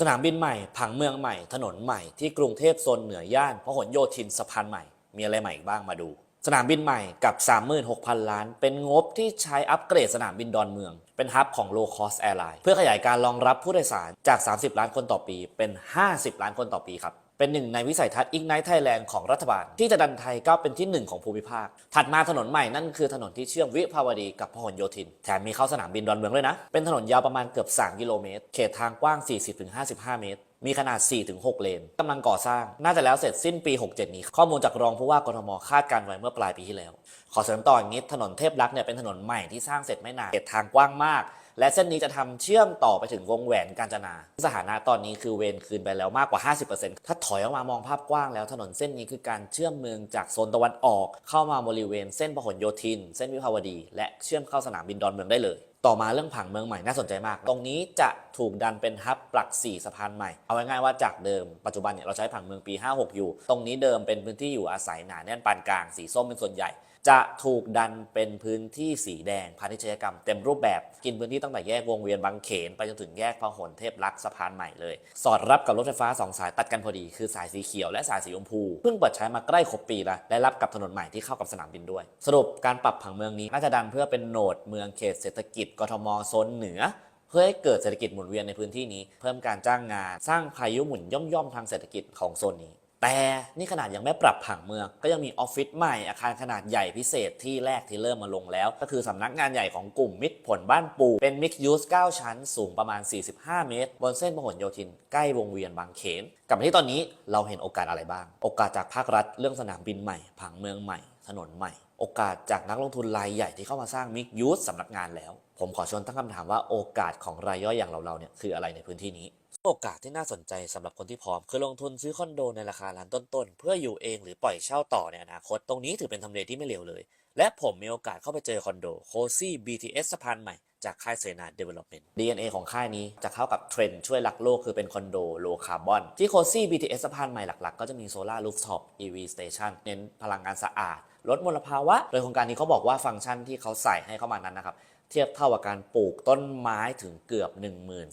สนามบินใหม่ ผังเมืองใหม่ ถนนใหม่ที่กรุงเทพโซนเหนือย่านพหลโยธินสะพานใหม่ มีอะไรใหม่อีกบ้างมาดู สนามบินใหม่กับ 36,000 ล้าน เป็นงบที่ใช้อัปเกรดสนามบินดอนเมือง เป็นฮับของ low cost airline เพื่อขยายการรองรับผู้โดยสารจาก 30 ล้านคนต่อปีเป็น 50 ล้านคนต่อปีครับ เป็นหนึ่งในวิสัยทัศน์ Ignite Thailand ของรัฐบาล ที่จะดันไทยก้าวเป็นที่หนึ่งของภูมิภาค ถัดมาถนนใหม่นั่นคือถนนที่เชื่อมวิภาวดีกับพหลโยธิน แถมมีเข้าสนามบินดอนเมืองด้วยนะ เป็นถนนยาวประมาณเกือบ 3 กิโลเมตร เขตทางกว้าง 40-55 เมตร มีขนาด 4-6 เลนกำลังก่อสร้าง น่าจะแล้วเสร็จสิ้นปี 67 นี้ ข้อมูลจากรองผู้ว่ากทมคาดการไว้เมื่อปลายปีที่แล้ว ขอเสริมต่ออย่างนี้ ถนนเทพรักษ์เนี่ยเป็นถนนใหม่ที่สร้างเสร็จไม่นานเขตทางกว้างมาก และเส้นนี้จะทำเชื่อมต่อไปถึงวงแหวนกาญจนา สถานะตอนนี้คือเวนคืนไปแล้วมากกว่า 50%ถ้าถอยออกมามองภาพกว้างแล้วถนนเส้นนี้คือการเชื่อมเมืองจากโซนตะวันออก เข้ามาบริเวณเส้นพหลโยธิน เส้นวิภาวดี และเชื่อมเข้าสนามบินดอนเมืองได้เลย ต่อมาเรื่องผังเมืองใหม่น่าสนใจมาก ตรงนี้จะถูกดันเป็นฮับปลัก 4 สะพานใหม่ เอาง่ายๆว่าจากเดิมปัจจุบันเนี่ยเราใช้ผังเมืองปี 56 อยู่ ตรงนี้เดิมเป็นพื้นที่อยู่อาศัยหนาแน่นปานกลางสีส้มเป็นส่วนใหญ่ จะถูกดันเป็นพื้นที่สีแดงพาณิชยกรรมเต็มรูปแบบ กินพื้นที่ตั้งแต่แยกวงเวียนบางเขน ไปจนถึงแยกพหลเทพรักษ์สะพานใหม่เลย สอดรับกับรถไฟฟ้า 2 สายตัดกันพอดี คือสายสีเขียวและสายสีชมพูเพิ่งเปิดใช้มาใกล้ครบปีล้วและรับกับถนนใหม่ที่เข้ากับสนามบินด้วย สรุปการปรับผังเมืองนี้น่าจะดันเพื่อเป็นโหนดเมืองเขตเศรษฐกิจกทมโซนเหนือ เพื่อให้เกิดเศรษฐกิจหมุนเวียนในพื้นที่นี้ เพิ่มการจ้างงาน สร้างพายุหมุนย่อมๆทางเศรษฐกิจของโซนนี้ แต่นี่ขนาดยังไม่ปรับผังเมือง ก็ยังมีออฟฟิศใหม่อาคารขนาดใหญ่พิเศษที่แรกที่เริ่มมาลงแล้ว ก็คือสำนักงานใหญ่ของกลุ่มมิตรผลบ้านปูเป็นมิกซ์ยูส9ชั้น สูงประมาณ 45 เมตร บนเส้นพหลโยธิน ใกล้วงเวียนบางเขนกลับมาที่ตอนนี้เราเห็นโอกาสอะไรบ้าง โอกาสจากภาครัฐเรื่องสนามบินใหม่ ผังเมืองใหม่ ถนนใหม่ โอกาสจากนักลงทุนรายใหญ่ที่เข้ามาสร้างมิกซ์ยูสสำนักงานแล้ว ผมขอชวนตั้งคำถามว่าโอกาสของรายย่อยอย่างเราๆเนี่ยคืออะไรในพื้นที่นี้ โอกาสที่น่าสนใจสำหรับคนที่พร้อม คือลงทุนซื้อคอนโดในราคาล้านต้นๆ เพื่ออยู่เองหรือปล่อยเช่าต่อในอนาคต ตรงนี้ถือเป็นทำเลที่ไม่เลวเลย และผมมีโอกาสเข้าไปเจอคอนโดโคซี่ BTS สะพานใหม่ จากค่ายเซนา Development DNA ของค่ายนี้จะเข้ากับเทรนด์ช่วยรักโลกคือเป็นคอนโดโลคาร์บอน ที่โคซี่ BTS สะพานใหม่หลัก ๆ ก็จะมีโซลาร์ลูฟท็อป EV Station เน้นพลังงานสะอาด ลดมลภาวะ โดยโครงการนี้เขาบอกว่าฟังก์ชันที่เขาใส่ให้เข้ามานั้นนะครับ เทียบเท่ากับการปลูกต้นไม้ถึงเกือบ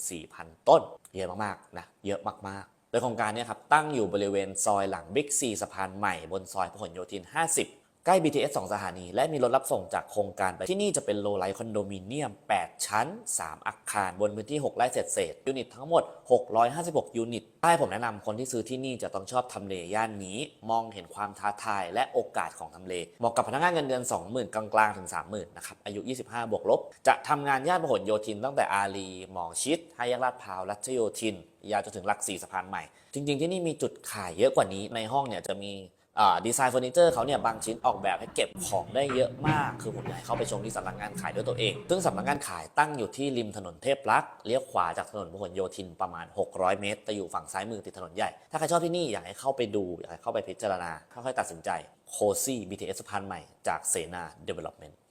14,000 ต้น เยอะมากๆนะเยอะมากๆโดยโครงการนี้ครับตั้งอยู่บริเวณซอยหลังบิ๊กซีสะพานใหม่บนซอยพหลโยธิน 50 ใกล้ BTS 2 สถานี และมีรถรับส่งจากโครงการไปที่นี่จะเป็นโลไลท์คอนโดมิเนียม 8 ชั้น 3 อาคาร บนพื้นที่ 6 ไร่เศษเศษยูนิตทั้งหมด 656 ยูนิตให้ผมแนะนำคนที่ซื้อที่นี่จะต้องชอบทำเลย่านนี้ มองเห็นความท้าทายและโอกาสของทำเลเหมาะกับพนักงานเงินเดือน 20,000 กลางๆ ถึง 30,000 นะครับ อายุ 25 บวกลบ จะทำงานย่านพหลโยธินตั้งแต่อารีหมอชิดห้าแยกลาดพร้าวรัชโยธินยาวจนถึงหลักสี่สะพานใหม่ จริง ๆ ที่นี่มีจุดขายเยอะกว่านี้ในห้องเนี่ยจะมี ดีไซน์เฟอร์นิเจอร์เขาเนี่ยบางชิ้นออกแบบให้เก็บของได้เยอะมาก คือผมอยากให้เข้าไปชมที่สำนักงานขายด้วยตัวเอง ซึ่งสำนักงานขายตั้งอยู่ที่ริมถนนเทพรักษ์เลี้ยวขวาจากถนนพหลโยธินประมาณ 600 เมตรจะอยู่ฝั่งซ้ายมือติดถนนใหญ่ ถ้าใครชอบที่นี่อยากให้เข้าไปดูอยากให้เข้าไปพิจารณาค่อยๆตัดสินใจโคซี่ BTS สะพานใหม่จากเสนาเดเวล OPMENT